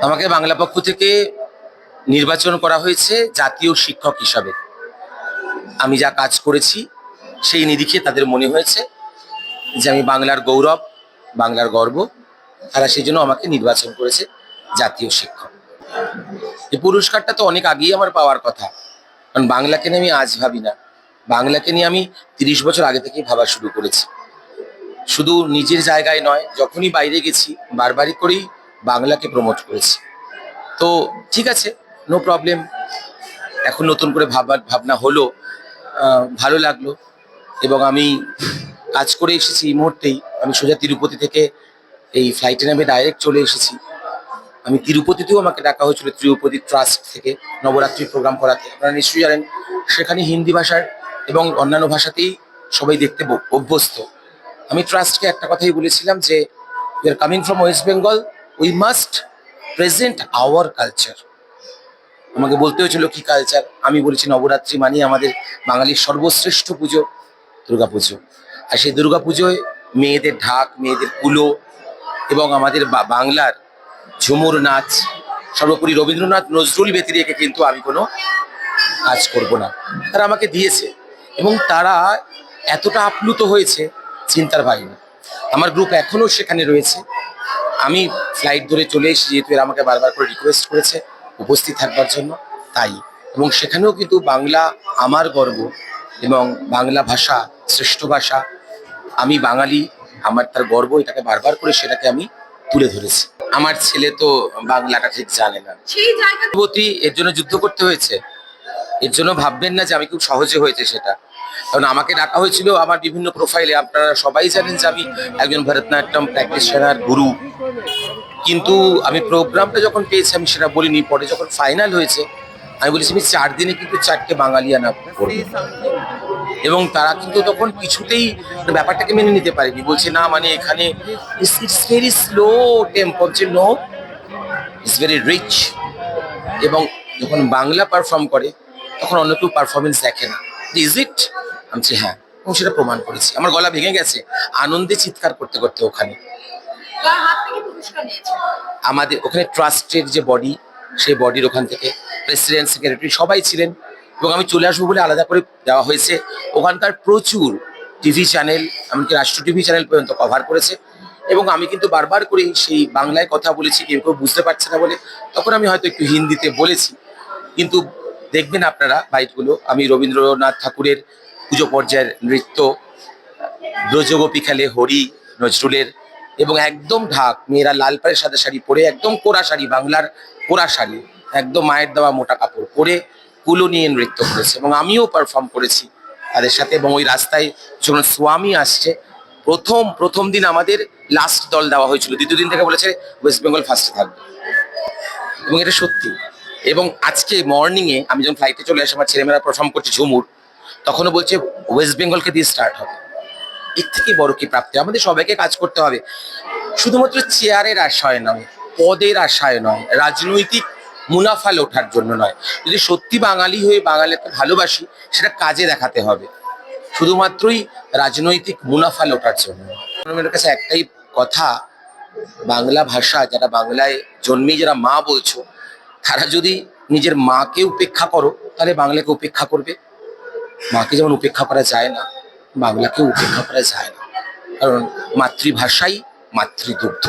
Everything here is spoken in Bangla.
আমাকে বাংলা পক্ষ থেকে নির্বাচন করা হয়েছে জাতীয় শিক্ষক হিসাবে। আমি যা কাজ করেছি, সেই নিরিখে তাদের মনে হয়েছে যে আমি বাংলার গৌরব, বাংলার গর্ব, তারা সেই জন্য আমাকে নির্বাচন করেছে জাতীয় শিক্ষক। এই পুরস্কারটা তো অনেক আগেই আমার পাওয়ার কথা। কারণ বাংলাকে নিয়ে আমি আজ ভাবি না। বাংলাকে নিয়ে আমি তিরিশ বছর আগে থেকেই ভাবা শুরু করেছি। শুধু নিজের জায়গায় নয়, যখনই বাইরে গেছি, বারবারই করেই বাংলাকে প্রমোট করেছি। তো ঠিক আছে নো প্রবলেম এখন নতুন করে ভাবার, ভাবনা হলো ভালো লাগল। এবং আমি কাজ করে এসেছি এই মুহূর্তেই। আমি সোজা তিরুপতি থেকে এই ফ্লাইটে নামে ডাইরেক্ট চলে এসেছি। আমি তিরুপতিতেও আমাকে ডাকা হয়েছিল তিরুপতি ট্রাস্ট থেকে, নবরাত্রি প্রোগ্রাম করাতে। আপনারা নিশ্চয়ই জানেন, সেখানে হিন্দি ভাষার এবং অন্যান্য ভাষাতেই সবাই দেখতে অভ্যস্ত। আমি ট্রাস্টকে একটা কথাই বলেছিলাম যে we are coming from West Bengal we must present our culture আমাকে বলতে হয়েছিল, কি কালচার আমি বলেছি, নবরাত্রি মানে আমাদের বাঙালির সর্বশ্রেষ্ঠ পুজো, দুর্গাপুজো। আর সেই দুর্গাপুজোয় মেয়েদের ঢাক, মেয়েদের কুলো এবং আমাদের বাংলার ঝুমুর নাচ, সর্বোপরি রবীন্দ্রনাথ নজরুল ব্যতি রেখে কিন্তু আমি কোনো কাজ করব না। তারা আমাকে দিয়েছে এবং তারা এতটা আপ্লুত হয়েছে, চিন্তার বাইরে। আমার গ্রুপ এখনও সেখানে রয়েছে। আমি ফ্লাইট ধরে চলে এসেছি যেহেতু এরা আমাকে বারবার করে রিকোয়েস্ট করেছে উপস্থিত থাকবার জন্য তাই। এবং সেখানেও কিন্তু বাংলা আমার গর্ব এবং বাংলা ভাষা শ্রেষ্ঠ ভাষা। আমি বাঙালি আমার তার গর্ব এটাকে বারবার করে সেটাকে আমি তুলে ধরেছি। আমার ছেলে তো বাংলাটা ঠিক জানে না। পূর্ববর্তী এর জন্য যুদ্ধ করতে হয়েছে। এর জন্য ভাববেন না যে আমি খুব সহজে হয়েছে সেটা। কারণ আমাকে ডাকা হয়েছিল আমার বিভিন্ন প্রোফাইলে আপনারা সবাই জানেন যে আমি একজন ভরতনাট্যম প্র্যাকটিশনার গুরু কিন্তু আমি প্রোগ্রামটা যখন পেয়েছি, আমি সেটা বলিনি। পরে যখন ফাইনাল হয়েছে, আমি বলেছি, আমি চার দিনে কিন্তু চারটে বাঙালিয়ানা করব। এবং তারা কিন্তু তখন কিছুতেই ব্যাপারটাকে মেনে নিতে পারেনি। বলছে, না মানে এখানে it's very slow tempo no it's very rich এবং যখন বাংলা পারফর্ম করে, তখন অন্য কেউ পারফরমেন্স দেখে না। ইজ ইট আমি হ্যাঁ। এবং সেটা প্রমাণ করেছি। আমার গলা ভেঙে গেছে। আনন্দে চিৎকার করতে করতে ওখানে। আমাদের ওখানে ট্রাস্টের যে বডি, সেই বডির ওখান থেকে প্রেসিডেন্ট, সেক্রেটারি সবাই ছিলেন এবং আমি চলে আসব বলে আলাদা করে দেওয়া হয়েছে। ওখানকার প্রচুর টিভি চ্যানেল এমনকি রাষ্ট্র টিভি চ্যানেল পর্যন্ত কভার করেছে এবং আমি কিন্তু বারবার করে সেই বাংলায় কথা বলেছি, কেউ কেউ বুঝতে পারছে না বলে। তখন আমি হয়তো একটু হিন্দিতে বলেছি। কিন্তু দেখবেন আপনারা বাইটগুলো আমি রবীন্দ্রনাথ ঠাকুরের পুজো পর্যায়ের নৃত্য, ব্রজগোপী খেলে হরি, নজরুলের এবং একদম ঢাক, মেয়েরা লাল পাড়ের সাদা শাড়ি পরে একদম কোরা শাড়ি, বাংলার কোরা শাড়ি, একদম মায়ের দেওয়া মোটা কাপড় পরে কুলো নিয়ে নৃত্য করেছে এবং আমিও পারফর্ম করেছি তাদের সাথে এবং ওই রাস্তায় যখন স্বামী আসছে, প্রথম প্রথম দিন আমাদের লাস্ট দল দেওয়া হয়েছিল। দ্বিতীয় দিন থেকে বলেছে ওয়েস্ট বেঙ্গল ফার্স্টে থাকবে এবং এটা সত্যি। এবং আজকে মর্নিংয়ে আমি যখন ফ্লাইটে চলে আসি আমার ছেলেমেয়েরা পারফর্ম করছে ঝুমুর, তখনও বলছে ওয়েস্ট বেঙ্গলকে দিয়ে স্টার্ট হবে। এর থেকে বড় কি প্রাপ্তি? আমাদের সবাইকে কাজ করতে হবে। শুধুমাত্র চেয়ারের আশায় নয়, পদের আশায় নয়, রাজনৈতিক মুনাফা ওঠার জন্য নয়। যদি সত্যি বাঙালি হয়ে বাঙালিকে ভালোবাসি, সেটা কাজে দেখাতে হবে। শুধুমাত্রই রাজনৈতিক মুনাফা লোটার জন্য আমার কাছে একটাই কথা, বাংলা ভাষা, যারা বাংলায় জন্মেই যারা মা বলছো, তারা যদি নিজের মাকে উপেক্ষা করো, তাহলে বাংলাকে উপেক্ষা করবে। মাকে যেমন উপেক্ষা করা যায় না বাংলাকেও উপেক্ষা করা যায় না। কারণ মাতৃভাষাই মাতৃদুগ্ধ।